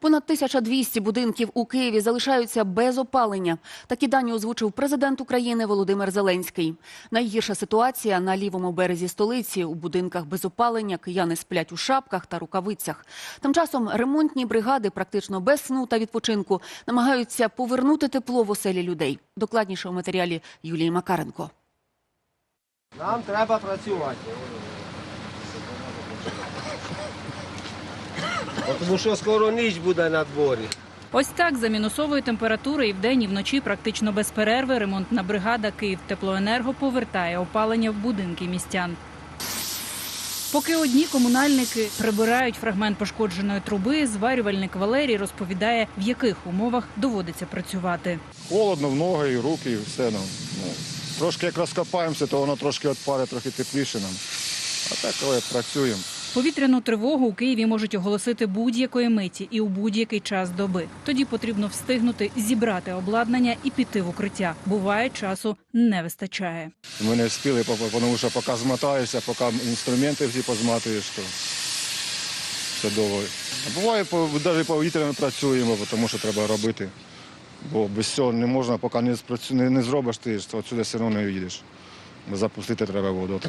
Понад 1200 будинків у Києві залишаються без опалення. Такі дані озвучив президент України Володимир Зеленський. Найгірша ситуація на лівому березі столиці. У будинках без опалення кияни сплять у шапках та рукавицях. Тим часом ремонтні бригади практично без сну та відпочинку намагаються повернути тепло в оселі людей. Докладніше у матеріалі Юлії Макаренко. Нам треба працювати. Тому що скоро ніч буде на дворі. Ось так за мінусової температури і вдень, і вночі практично без перерви ремонтна бригада «Київтеплоенерго» повертає опалення в будинки містян. Поки одні комунальники прибирають фрагмент пошкодженої труби, зварювальник Валерій розповідає, в яких умовах доводиться працювати. Холодно в ноги, і руки, і все нам. Ну, трошки як розкопаємося, то воно трошки від пари, трохи тепліше нам. А так але працюємо. Повітряну тривогу у Києві можуть оголосити будь-якої миті і у будь-який час доби. Тоді потрібно встигнути зібрати обладнання і піти в укриття. Буває, часу не вистачає. Ми не встигли, тому що поки змотаєшся, поки інструменти всі позматуєш, то це довго. Буває, навіть повітряно працюємо, тому що треба робити. Бо без цього не можна, поки не, не, не зробиш, ти ж отсюди все одно не їдеш. Запустити треба воду.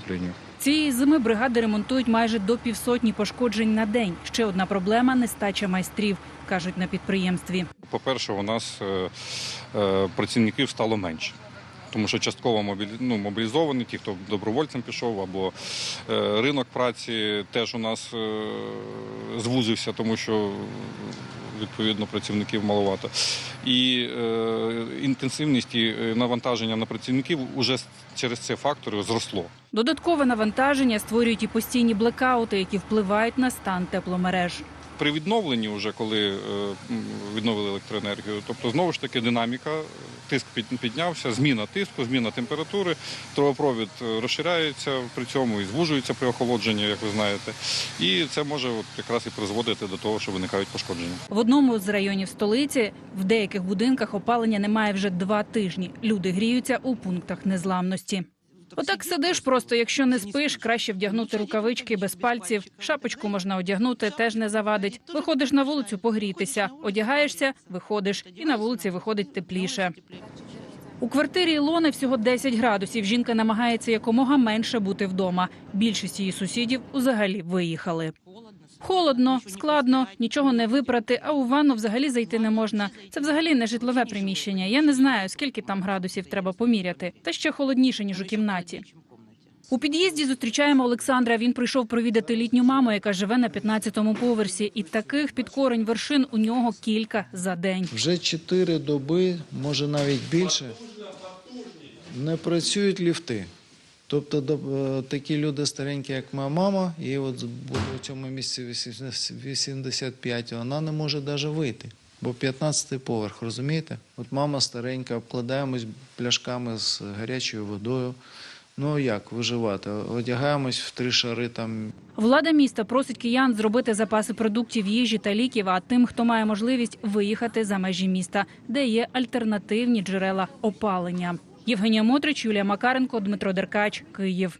Цієї зими бригади ремонтують майже до півсотні пошкоджень на день. Ще одна проблема нестача майстрів, кажуть на підприємстві. По-перше, у нас е, е, працівників стало менше. Тому що частково ну, мобілізовані, ті, хто добровольцем пішов, або е, ринок праці теж у нас звузився, тому що відповідно працівників маловато. І е, інтенсивність і е, навантаження на працівників уже через це фактори зросло. Додаткове навантаження створюють і постійні блекаути, які впливають на стан тепломереж. При відновленні, вже коли е, відновили електроенергію, тобто знову ж таки динаміка, тиск піднявся, зміна тиску, зміна температури, трубопровід е, розширяється при цьому і звужується при охолодженні, як ви знаєте. І це може якраз і призводити до того, що виникають пошкодження. В одному з районів столиці в деяких будинках опалення немає вже два тижні. Люди гріються у пунктах незламності. Отак сидиш просто, якщо не спиш, краще вдягнути рукавички без пальців. Шапочку можна одягнути, теж не завадить. Виходиш на вулицю погрітися, одягаєшся, виходиш, і на вулиці виходить тепліше. У квартирі Ілони всього 10 градусів. Жінка намагається якомога менше бути вдома. Більшість її сусідів взагалі виїхали. Холодно, складно, нічого не випрати, а у ванну взагалі зайти не можна. Це взагалі не житлове приміщення. Я не знаю, скільки там градусів треба поміряти. Та ще холодніше, ніж у кімнаті. У під'їзді зустрічаємо Олександра. Він прийшов провідати літню маму, яка живе на 15-му поверсі. І таких підкорень вершин у нього кілька за день. Вже чотири доби, може навіть більше, не працюють ліфти. Тобто е, такі люди старенькі, як моя мама, їй от буде у цьому місці 85, вона не може навіть вийти. Бо 15-й поверх, розумієте? От мама старенька, обкладаємось пляшками з гарячою водою. Ну як виживати? Одягаємось в три шари там Влада міста просить киян зробити запаси продуктів, їжі та ліків, а тим, хто має можливість виїхати за межі міста, де є альтернативні джерела опалення. Євгенія Мотрич, Юлія Макаренко, Дмитро Деркач, Київ.